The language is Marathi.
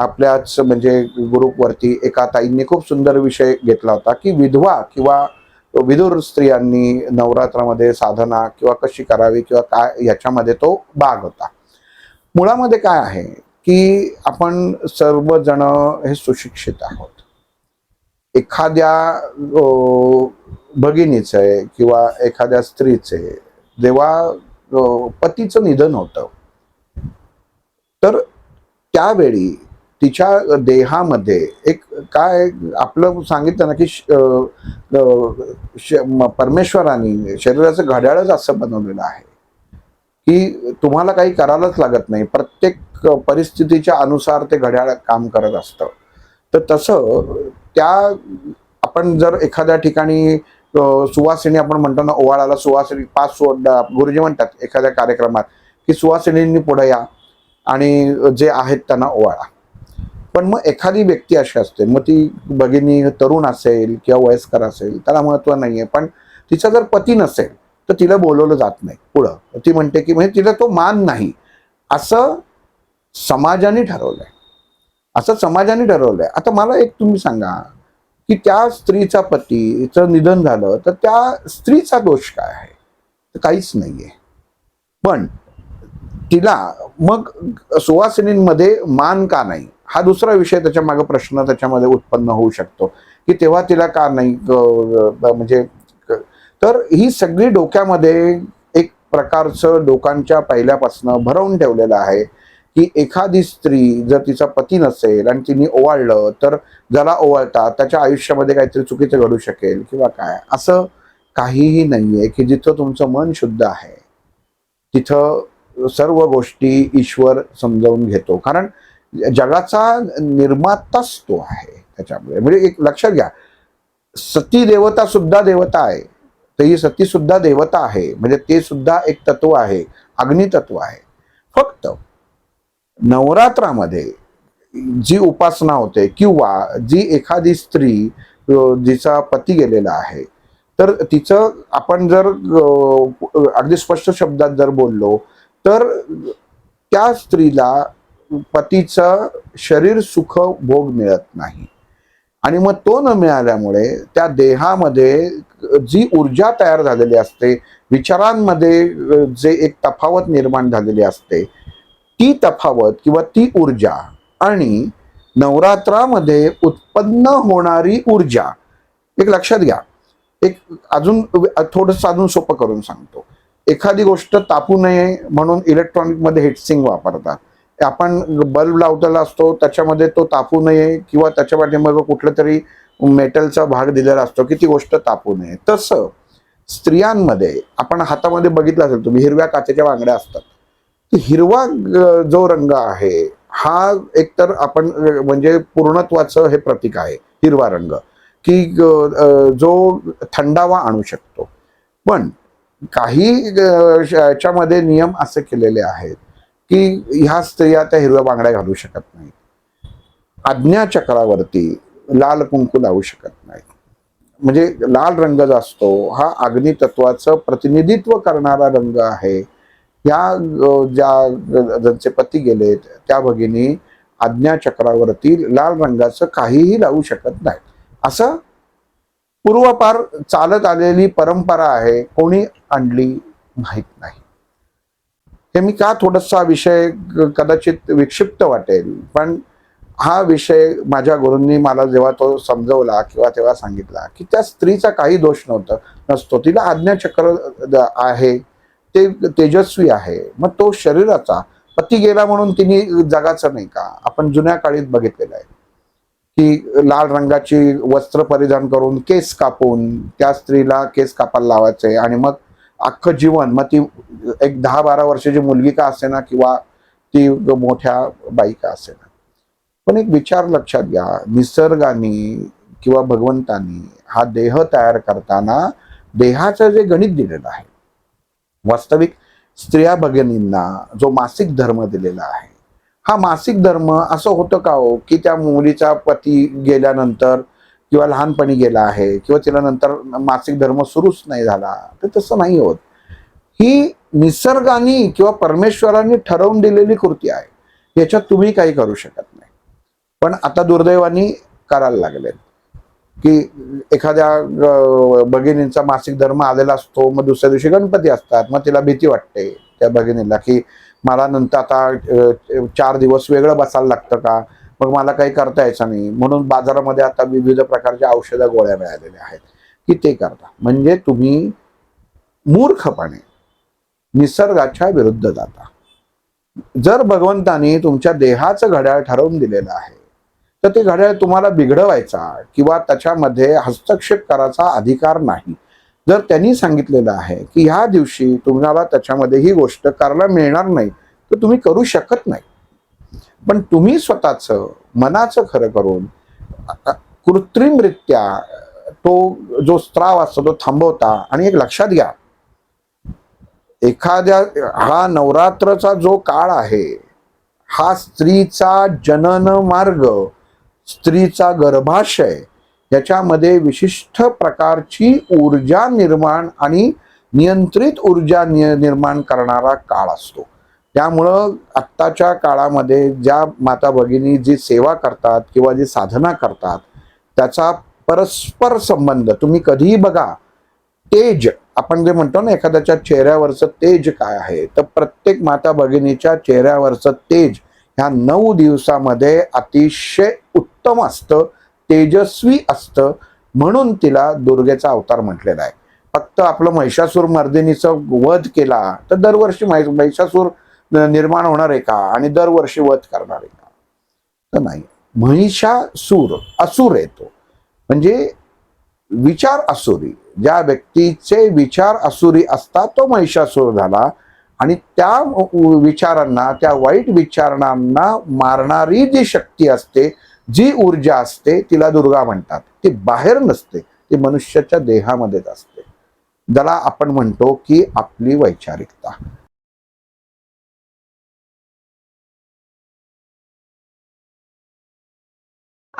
आपल्याच म्हणजे ग्रुपवरती एका ताईंनी खूप सुंदर विषय घेतला होता की विधवा किंवा विदुर स्त्रियांनी नवरात्रामध्ये साधना किंवा कशी करावी किंवा काय याच्यामध्ये तो भाग होता. मुळामध्ये काय आहे की आपण सर्वजण हे सुशिक्षित आहोत. एखाद्या भगिनीचं भगिनीचे किंवा एखाद्या स्त्रीचे जेव्हा पतीचं निधन होतं तर त्यावेळी तिच्या देहामध्ये एक काय आपलं सांगितलं ना की श- श- परमेश्वराने शरीराचं घड्याळच असं बनवलेलं आहे. की तुम्हाला काही करायलाच लागत नाही. प्रत्येक परिस्थितीच्या अनुसार ते घड्याळ काम करत असतं. तर तसं त्या आपण जर एखाद्या ठिकाणी सुवासिनी आपण म्हणतो ना ओवाळाला सुवासिनी पाच सु गुरुजी म्हणतात एखाद्या कार्यक्रमात की सुवासिनींनी पुढे या आणि जे आहेत त्यांना ओवाळा. पण मग एखादी व्यक्ती अशी असते मग ती भगिनी तरुण असेल किंवा वयस्कर असेल त्याला महत्त्व आहे पण तिचा जर पती नसेल तर तिला बोलवलं जात नाही पुढं. ती म्हणते की म्हणजे तिला तो मान नाही. असं समाजाने ठरवलंय. असं समाजाने ठरवलंय. आता मला एक तुम्ही सांगा की त्या स्त्रीचा पतीचं निधन झालं तर त्या स्त्रीचा दोष काय आहे? तर काहीच नाहीये. पण तिला मग सुवासिनींमध्ये मान का नाही? हा दुसरा विषय त्याच्यामागे प्रश्न त्याच्यामध्ये उत्पन्न होऊ शकतो की तेव्हा तिला का नाही म्हणजे तर ही सगळी डोक्यामध्ये एक प्रकारचं लोकांच्या पहिल्यापासून भरवून ठेवलेलं आहे की एखादी स्त्री जर तिचा पती नसेल आणि तिने ओवाळलं तर ज्याला ओवाळतात त्याच्या आयुष्यामध्ये काहीतरी चुकीचं घडू शकेल किंवा काय असं काहीही नाही आहे की जिथं तुमचं मन शुद्ध आहे तिथं सर्व गोष्टी ईश्वर समजावून घेतो. कारण जगाचा निर्माताच तो आहे त्याच्यामुळे. म्हणजे एक लक्षात घ्या सती देवता सुद्धा देवता आहे तर ही सती सुद्धा देवता आहे. म्हणजे ते सुद्धा एक तत्व आहे अग्नितत्व आहे. फक्त नवरात्रामध्ये जी उपासना होते किंवा जी एखादी स्त्री जिचा पती गेलेला आहे तर तिचं आपण जर अगदी स्पष्ट शब्दात जर बोललो तर त्या स्त्रीला पतीचं शरीर सुख भोग मिळत नाही. आणि मग तो न मिळाल्यामुळे त्या देहामध्ये जी ऊर्जा तयार झालेली असते विचारांमध्ये जे एक तफावत निर्माण झालेली असते ती तफावत किंवा ती ऊर्जा आणि नवरात्रामध्ये उत्पन्न होणारी ऊर्जा एक लक्षात घ्या. एक अजून थोडंसं अजून सोपं करून सांगतो. एखादी गोष्ट तापू नये म्हणून इलेक्ट्रॉनिकमध्ये हिटसिंग वापरतात. आपण बल्ब लावलेला असतो त्याच्यामध्ये तो तापू नये किंवा त्याच्या पाठीमागं कुठलं तरी मेटलचा भाग दिलेला असतो की ती गोष्ट तापू नये. तसं स्त्रियांमध्ये आपण हातामध्ये बघितलं असेल तुम्ही हिरव्या काचेच्या बांगड्या असतात. हिरवा जो रंग आहे हा एकतर आपण म्हणजे पूर्णत्वाचं हे प्रतीक आहे हिरवा रंग. की जो थंडावा आणू शकतो. पण काही याच्यामध्ये नियम असे केलेले आहेत की ह्या स्त्रिया त्या हिरव्या बांगड्या घालू शकत नाहीत. आज्ञाचक्रावरती लाल कुंकू लावू शकत नाहीत. म्हणजे लाल रंग जो असतो हा अग्नितत्वाचं प्रतिनिधित्व करणारा रंग आहे. या ज्या ज्यांचे पती गेलेत त्या भगिनी आज्ञाचक्रावरती लाल रंगाचं काहीही लावू शकत नाही असं पूर्वपार चालत आलेली परंपरा आहे कोणी आणली माहीत नाही. हे मी का थोडासा विषय कदाचित विक्षिप्त वाटेल पण हा विषय माझ्या गुरूंनी मला जेव्हा तो समजवला किंवा तेव्हा सांगितला की त्या स्त्रीचा काही दोष नव्हतं नसतो. तिला आज्ञाचक्र आहे ते तेजस्वी आहे मग तो शरीराचा पती गेला म्हणून तिने जगाचं नाही का? आपण जुन्या काळीत बघितलेलं आहे की लाल रंगाची वस्त्र परिधान करून केस कापून त्या स्त्रीला केस कापायला लावायचे आणि मग अख्खं जीवन मग ती एक दहा बारा वर्षाची मुलगी का असेना किंवा ती मोठ्या बाई का असेना? पण एक विचार लक्षात घ्या. निसर्गाने किंवा भगवंतानी हा देह तयार करताना देहाचं जे गणित दिलेलं आहे वास्तविक स्त्रिया भगिनींना जो मासिक धर्म दिलेला आहे हा मासिक धर्म असं होतं का हो की त्या मुलीचा पती गेल्यानंतर किंवा लहानपणी गेला आहे किंवा तिला नंतर मासिक धर्म सुरूच नाही झाला तर तसं नाही होत. ही निसर्गाने किंवा परमेश्वराने ठरवून दिलेली कृती आहे. याच्यात तुम्ही काही करू शकत नाही. पण आता दुर्दैवानी करायला लागलेत. की एखाद्या भगिनींचा मासिक धर्म आलेला असतो मग दुसऱ्या दिवशी गणपती असतात मग तिला भीती वाटते त्या भगिनीला की मला नंतर आता चार दिवस वेगळं बसायला लागतं का? मग मला काही करता यायचं नाही. म्हणून बाजारामध्ये आता विविध प्रकारच्या औषध गोळ्या मिळालेल्या आहेत की ते करता. म्हणजे तुम्ही मूर्खपणे निसर्गाच्या विरुद्ध जाता. जर भगवंतानी तुमच्या देहाचं घड्याळ ठरवून दिलेलं आहे तर ते घड्याळ तुम्हाला बिघडवायचा किंवा त्याच्यामध्ये हस्तक्षेप करायचा अधिकार नाही. जर त्यांनी सांगितलेलं आहे की ह्या दिवशी तुम्हाला त्याच्यामध्ये ही गोष्ट करायला मिळणार नाही तर तुम्ही करू शकत नाही. पण तुम्ही स्वतःच मनाचं खरं करून कृत्रिमरित्या तो जो स्त्राव असतो तो थांबवता आणि एक लक्षात घ्या. एखाद्या हा नवरात्रचा जो काळ आहे हा स्त्रीचा जनन मार्ग स्त्रीचा गर्भाशय याच्यामध्ये विशिष्ट प्रकारची ऊर्जा निर्माण आणि नियंत्रित ऊर्जा निर्माण करणारा काळ असतो. त्यामुळं आत्ताच्या काळामध्ये ज्या माता भगिनी जी सेवा करतात किंवा जी साधना करतात त्याचा परस्पर संबंध तुम्ही कधीही बघा. तेज आपण जे म्हणतो ना एखाद्याच्या चेहऱ्यावरचं तेज काय आहे तर प्रत्येक माता भगिनीच्या चेहऱ्यावरचं तेज ह्या नऊ दिवसामध्ये अतिशय उत्तम असतं तेजस्वी असतं म्हणून तिला दुर्गेचा अवतार म्हटलेला आहे. फक्त आपलं महिषासूर मर्दिनीचं वध केला तर दरवर्षी महि- महिषासूर निर्माण होणार आहे का? आणि दरवर्षी वध करणार आहे का? तर नाही. महिषासूर असुर येतो म्हणजे विचार असुरी. ज्या व्यक्तीचे विचार असुरी असतात तो महिषासूर झाला. आणि त्या विचारांना त्या वाईट विचारांना मारणारी जी शक्ती असते जी ऊर्जा असते तिला दुर्गा म्हणतात. ती बाहेर नसते. ती मनुष्याच्या देहामध्येच असते. ज्याला आपण म्हणतो की आपली वैचारिकता.